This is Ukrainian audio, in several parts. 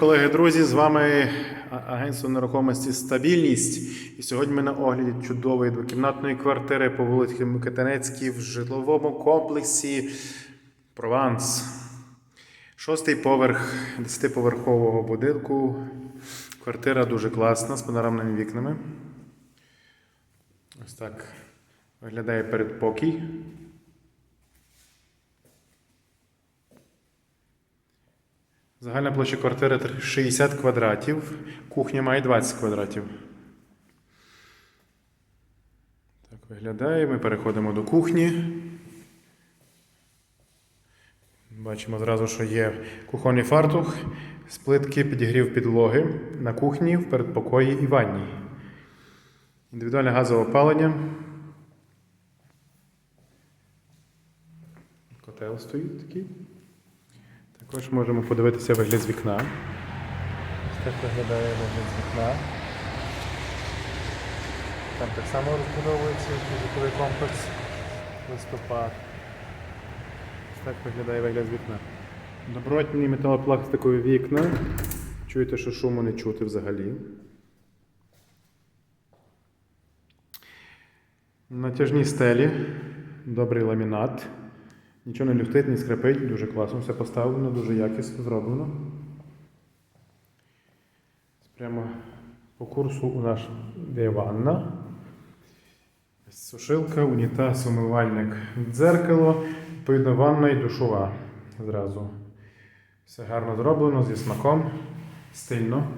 колеги, друзі! З вами агентство нерухомості Стабільність. І сьогодні ми на огляді чудової двокімнатної квартири по вулиці Микитинецькій в житловому комплексі Прованс. Шостий поверх 10-поверхового будинку. Квартира дуже класна з панорамними вікнами. Ось так виглядає передпокій. Загальна площа квартири 60 квадратів, кухня має 20 квадратів. Так виглядає. Ми переходимо до кухні. Бачимо зразу, що є кухонний фартух, з плитки підігрів підлоги на кухні, в передпокої і ванні. Індивідуальне газове опалення. Котел стоїть такий. Також можемо подивитися вигляд з вікна. Ось так виглядає вигляд з вікна. Там так само розбудовується житловий комплекс листопад. Ось так виглядає вигляд з вікна. Добротні металопластикові вікна. Чуєте, що шуму не чути взагалі. Натяжні стелі, добрий ламінат. Нічого не люфтить, не скрипить, дуже класно все поставлено, дуже якісно зроблено. Прямо по курсу у нас є ванна. Сушилка, унітаз, умивальник, дзеркало, відповідно, ванна і душова зразу. Все гарно зроблено, зі смаком, стильно.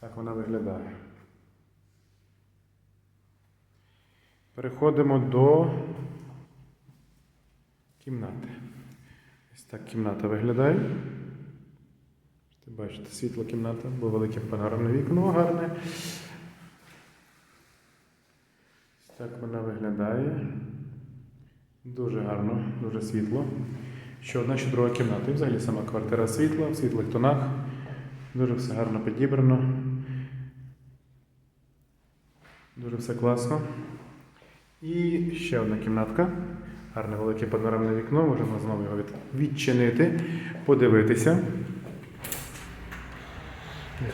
Так вона виглядає. Переходимо до кімнати. Ось так кімната виглядає. Бачите, світла кімната, бо велике панорамне вікно гарне. Ось так вона виглядає. Дуже гарно, дуже світло. Ще одна, ще друга кімната. І взагалі сама квартира світла, в світлих тонах. Дуже все гарно підібрано. Дуже все класно. І ще одна кімнатка. Гарне велике панорамне вікно, можемо знову його відчинити, подивитися.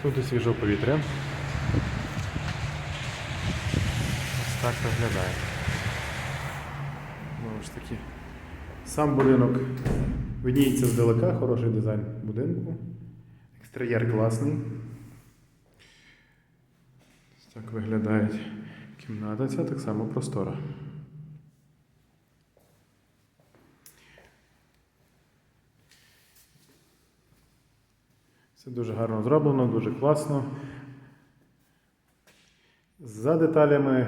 Тут свіжого повітря. Ось так виглядає. Знову ж таки. Сам будинок видніється здалека, хороший дизайн будинку. Екстер'єр класний. Ось так виглядає кімната. Ця так само простора. Все дуже гарно зроблено, дуже класно. За деталями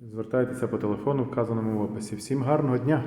звертайтеся по телефону, вказаному в описі. Всім гарного дня!